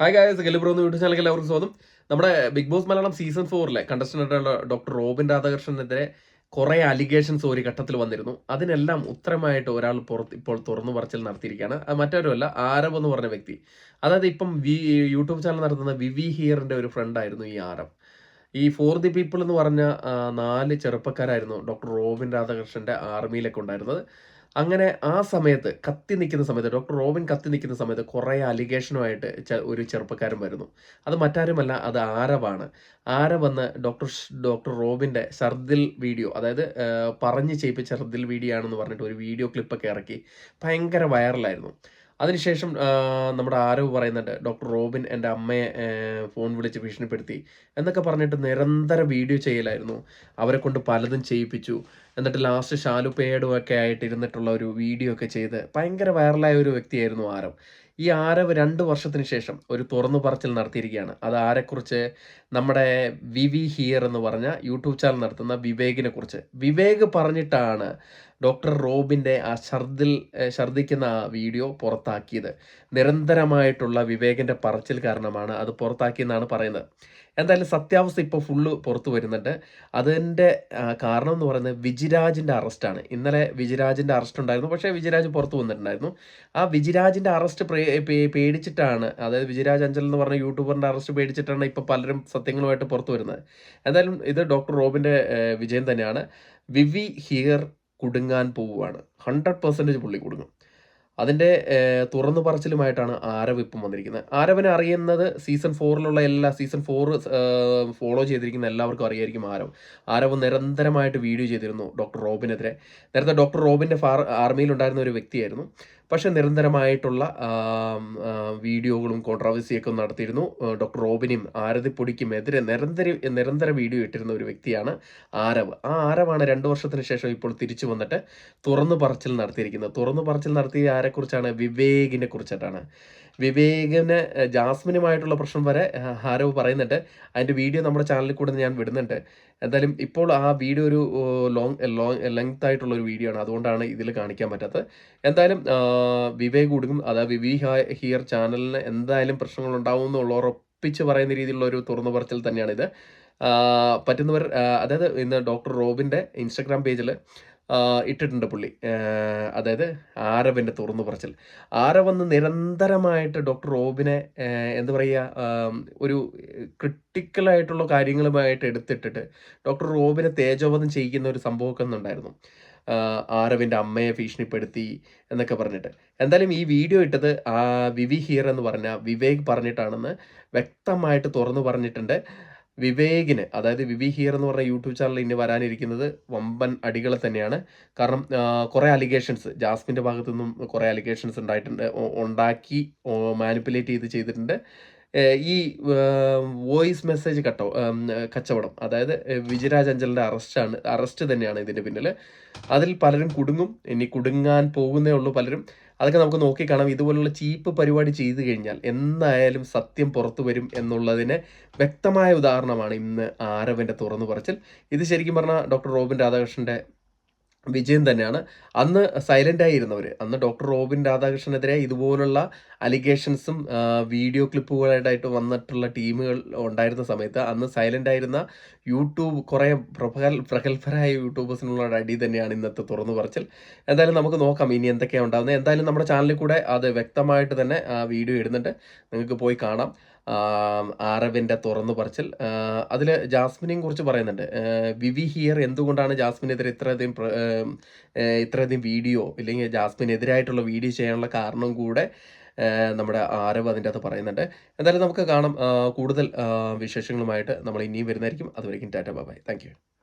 Hi guys ഗലിബ്രോ എന്ന് YouTube ചാനലിൽ എല്ലാവർക്കും സ്വാഗതം. നമ്മുടെ ബിഗ് ബോസ് മലയാളം സീസൺ ഫോറിലെ കണ്ടസ്റ്റന്റായിട്ടുള്ള ഡോക്ടർ റോബിൻ രാധാകൃഷ്ണനെതിരെ കുറേ അലിഗേഷൻസ് ഒരു ഘട്ടത്തിൽ വന്നിരുന്നു. അതിനെല്ലാം ഉത്തരമായിട്ട് ഒരാൾ പുറത്ത് ഇപ്പോൾ തുറന്നു പറച്ചിൽ നടത്തിയിരിക്കുകയാണ്. അത് മറ്റാരുമല്ല ആരവ് എന്ന് പറഞ്ഞ വ്യക്തി. അതായത് ഇപ്പം വി യൂട്യൂബ് ചാനൽ നടത്തുന്ന വിവി ഹിയറിന്റെ ഒരു ഫ്രണ്ടായിരുന്നു ഈ ആരവ്. ഈ ഫോർ ദി പീപ്പിൾ എന്ന് പറഞ്ഞ നാല് ചെറുപ്പക്കാരായിരുന്നു ഡോക്ടർ റോബിൻ രാധാകൃഷ്ണന്റെ ആർമിയിലൊക്കെ ഉണ്ടായിരുന്നത്. അങ്ങനെ ആ സമയത്ത് കത്തി നിൽക്കുന്ന സമയത്ത് ഡോക്ടർ റോബിൻ കത്തി നിൽക്കുന്ന സമയത്ത് കുറേ അലിഗേഷനുമായിട്ട് ഒരു ചെറുപ്പക്കാരൻ വരുന്നു. അത് മറ്റാരുമല്ല അത് ആരവാണ്. ആര വന്ന് ഡോക്ടർ ഡോക്ടർ റോബിന്റെ ഷർദിൽ വീഡിയോ അതായത് പറഞ്ഞ് ചെയ്യിപ്പിച്ച ഷർദിൽ വീഡിയോ ആണെന്ന് പറഞ്ഞിട്ട് ഒരു വീഡിയോ ക്ലിപ്പൊക്കെ ഇറക്കി ഭയങ്കര വൈറലായിരുന്നു. അതിനുശേഷം നമ്മുടെ ആരവ് പറയുന്നുണ്ട് ഡോക്ടർ റോബിൻ എന്റെ അമ്മയെ ഫോൺ വിളിച്ച് ഭീഷണിപ്പെടുത്തി എന്നൊക്കെ പറഞ്ഞിട്ട് നിരന്തര വീഡിയോ ചെയ്യലായിരുന്നു. അവരെ കൊണ്ട് പലതും ചെയ്യിപ്പിച്ചു. എന്നിട്ട് ലാസ്റ്റ് ഷാലു പേഡും ഒക്കെ ആയിട്ട് ഇരുന്നിട്ടുള്ള ഒരു വീഡിയോ ഒക്കെ ചെയ്ത് ഭയങ്കര വൈറലായ ഒരു വ്യക്തിയായിരുന്നു ആരവ്. ഈ ആരവ് രണ്ട് വർഷത്തിന് ശേഷം ഒരു തുറന്നു പറച്ചിൽ നടത്തിയിരിക്കുകയാണ്. അത് ആരെക്കുറിച്ച്? നമ്മുടെ വി വി ഹിയർ എന്ന് പറഞ്ഞ യൂട്യൂബ് ചാനൽ നടത്തുന്ന വിവേകിനെ കുറിച്ച്. വിവേക് പറഞ്ഞിട്ടാണ് ഡോക്ടർ റോബിന്റെ ആ ഛർദിൽ ഛർദിക്കുന്ന ആ വീഡിയോ പുറത്താക്കിയത്. നിരന്തരമായിട്ടുള്ള വിവേകിന്റെ പറച്ചിൽ കാരണമാണ് അത് പുറത്താക്കിയെന്നാണ് പറയുന്നത്. എന്തായാലും സത്യാവസ്ഥ ഇപ്പോൾ ഫുള്ള് പുറത്തു വരുന്നുണ്ട്. അതിന്റെ കാരണം എന്ന് പറയുന്നത് വിജിരാജിന്റെ അറസ്റ്റാണ് ഇന്നലെ വിജിരാജിന്റെ അറസ്റ്റ് ഉണ്ടായിരുന്നു. പക്ഷേ വിജിരാജ് പുറത്തു വന്നിട്ടുണ്ടായിരുന്നു. ആ വിജിരാജിന്റെ അറസ്റ്റ് പേടിച്ചിട്ടാണ് അതായത് വിജിരാജ് അഞ്ചൽ എന്ന് പറഞ്ഞ യൂട്യൂബറിന്റെ അറസ്റ്റ് പേടിച്ചിട്ടാണ് ഇപ്പോൾ പലരും സത്യങ്ങളുമായിട്ട് പുറത്തു വരുന്നത്. എന്തായാലും ഇത് ഡോക്ടർ റോബിന്റെ വിജയം തന്നെയാണ്. വിവി ഹിയർ കുടുങ്ങാൻ പോവുകയാണ്. ഹൺഡ്രഡ് പെർസെന്റേജ് പുള്ളി കുടുങ്ങും. അതിന്റെ തുറന്നു പറച്ചിലുമായിട്ടാണ് ആരവ് ഇപ്പം വന്നിരിക്കുന്നത്. ആരവനെ അറിയുന്നത് സീസൺ ഫോറിലുള്ള എല്ലാ സീസൺ ഫോർ ഫോളോ ചെയ്തിരിക്കുന്ന എല്ലാവർക്കും അറിയായിരിക്കും ആരവ്. ആരവ് നിരന്തരമായിട്ട് വീഡിയോ ചെയ്തിരുന്നു ഡോക്ടർ റോബിനെതിരെ. നേരത്തെ ഡോക്ടർ റോബിന്റെ ഫാർ ആർമിയിലുണ്ടായിരുന്ന ഒരു വ്യക്തിയായിരുന്നു. പക്ഷെ നിരന്തരമായിട്ടുള്ള വീഡിയോകളും കോൺട്രവേഴ്സിയൊക്കെ നടത്തിയിരുന്നു. ഡോക്ടർ റോബിനും ആരതിപ്പൊടിക്കും എതിരെ നിരന്തര നിരന്തര വീഡിയോ ഇട്ടിരുന്ന ഒരു വ്യക്തിയാണ് ആരവ്. ആ ആരവാണ് രണ്ട് വർഷത്തിന് ശേഷം ഇപ്പോൾ തിരിച്ചു വന്നിട്ട് തുറന്നു പറച്ചിൽ നടത്തിയിരിക്കുന്നത്. തുറന്നു പറച്ചിൽ നടത്തിയ ആരെക്കുറിച്ചാണ്? വിവേകിനെ കുറിച്ചിട്ടാണ്. വിവേകിന് ജാസ്മിനുമായിട്ടുള്ള പ്രശ്നം വരെ ആരോ പറയുന്നുണ്ട്. അതിന്റെ വീഡിയോ നമ്മുടെ ചാനലിൽ കൂടെ ഞാൻ വിടുന്നുണ്ട്. എന്തായാലും ഇപ്പോൾ ആ വീഡിയോ ഒരു ലോങ് ലോങ് ലെങ്ത് ആയിട്ടുള്ള ഒരു വീഡിയോ ആണ്. അതുകൊണ്ടാണ് ഇതിൽ കാണിക്കാൻ പറ്റാത്തത്. എന്തായാലും വിവേക് കുടുങ്ങും അതായത് വിവി ഹിയർ ചാനലിന് എന്തായാലും പ്രശ്നങ്ങൾ ഉണ്ടാവും എന്നുള്ള ഉറപ്പിച്ച് പറയുന്ന രീതിയിലുള്ള ഒരു തുറന്നു പറച്ചിൽ തന്നെയാണിത്. പറ്റുന്നവർ അതായത് ഇന്ന് ഡോക്ടർ റോബിന്റെ ഇൻസ്റ്റഗ്രാം പേജിൽ ഇട്ടിട്ടുണ്ട് പുള്ളി. അതായത് ആരവിന്റെ തുറന്നു പറച്ചിൽ. ആരവന്ന് നിരന്തരമായിട്ട് ഡോക്ടർ റോബിനെ എന്താ പറയുക ഒരു ക്രിട്ടിക്കലായിട്ടുള്ള കാര്യങ്ങളുമായിട്ട് എടുത്തിട്ടിട്ട് ഡോക്ടർ റോബിനെ തേജോവധം ചെയ്യിക്കുന്ന ഒരു സംഭവമൊക്കെ ഉണ്ടായിരുന്നു ആരവിന്റെ അമ്മയെ ഭീഷണിപ്പെടുത്തി എന്നൊക്കെ പറഞ്ഞിട്ട്. എന്തായാലും ഈ വീഡിയോ ഇട്ടത് വിവി ഹിയർ എന്ന് പറഞ്ഞ വിവേക് പറഞ്ഞിട്ടാണെന്ന് വ്യക്തമായിട്ട് തുറന്നു പറഞ്ഞിട്ടുണ്ട്. വിവേകിന് അതായത് വിവി ഹിയർ എന്ന് പറഞ്ഞ യൂട്യൂബ് ചാനൽ ഇനി വരാനിരിക്കുന്നത് വമ്പൻ അടികൾ തന്നെയാണ്. കാരണം കുറേ അലിഗേഷൻസ് ജാസ്മിന്റെ ഭാഗത്തു നിന്നും കുറേ അലിഗേഷൻസ് ഉണ്ടായിട്ടുണ്ട് ഉണ്ടാക്കി മാനിപ്പുലേറ്റ് ചെയ്ത് ചെയ്തിട്ടുണ്ട്. ഈ വോയിസ് മെസ്സേജ് കട്ടോ കച്ചവടം അതായത് വിജയരാജ് അഞ്ചലിന്റെ അറസ്റ്റാണ് അറസ്റ്റ് തന്നെയാണ് ഇതിന്റെ പിന്നിൽ അതിൽ പലരും കുടുങ്ങും ഇനി കുടുങ്ങാൻ പോകുന്നേ ഉള്ളൂ പലരും. അതൊക്കെ നമുക്ക് നോക്കിക്കാണാം ഇതുപോലുള്ള ചീപ്പ് പരിപാടി ചെയ്തു കഴിഞ്ഞാൽ എന്തായാലും സത്യം പുറത്തു വരും എന്നുള്ളതിന് വ്യക്തമായ ഉദാഹരണമാണ് ഇന്ന് ആരവന്റെ തുറന്നു പറച്ചിൽ. ഇത് ശരിക്കും പറഞ്ഞാൽ ഡോക്ടർ റോബിൻ രാധാകൃഷ്ണന്റെ വിജയം തന്നെയാണ്. അന്ന് സൈലന്റ് ആയിരുന്നവർ അന്ന് ഡോക്ടർ റോബിൻ രാധാകൃഷ്ണനെതിരെ ഇതുപോലുള്ള അലിഗേഷൻസും വീഡിയോ ക്ലിപ്പുകളായിട്ട് വന്നിട്ടുള്ള ടീമുകൾ ഉണ്ടായിരുന്ന സമയത്ത് അന്ന് സൈലന്റ് ആയിരുന്ന യൂട്യൂബ് കുറേ പ്രഗൽ പ്രഗത്ഭരായ യൂട്യൂബേഴ്സിനുള്ള അടി തന്നെയാണ് ഇന്നത്തെ തുറന്നു പറച്ചിൽ. എന്തായാലും നമുക്ക് നോക്കാം ഇനി എന്തൊക്കെയാണ് ഉണ്ടാകുന്നത് എന്തായാലും നമ്മുടെ ചാനലിൽ കൂടെ അത് വ്യക്തമായിട്ട് തന്നെ വീഡിയോ ഇടുന്നുണ്ട്. നിങ്ങൾക്ക് പോയി കാണാം. ആരവിന്റെ തുറന്നു പറച്ചിൽ. അതിൽ ജാസ്മിനെയും കുറിച്ച് പറയുന്നുണ്ട്. വിവി ഹിയർ എന്തുകൊണ്ടാണ് ജാസ്മിനെതിരെ ഇത്രയധികം ഇത്രയധികം വീഡിയോ ഇല്ലെങ്കിൽ ജാസ്മിനെതിരായിട്ടുള്ള വീഡിയോ ചെയ്യാനുള്ള കാരണം കൂടെ നമ്മുടെ ആരവ് അതിന്റെ അകത്ത് പറയുന്നുണ്ട്. എന്തായാലും നമുക്ക് കാണാം. കൂടുതൽ വിശേഷങ്ങളുമായിട്ട് നമ്മൾ ഇനിയും വരുന്നതായിരിക്കും. അതുവരെയും ടാറ്റ ബൈ താങ്ക്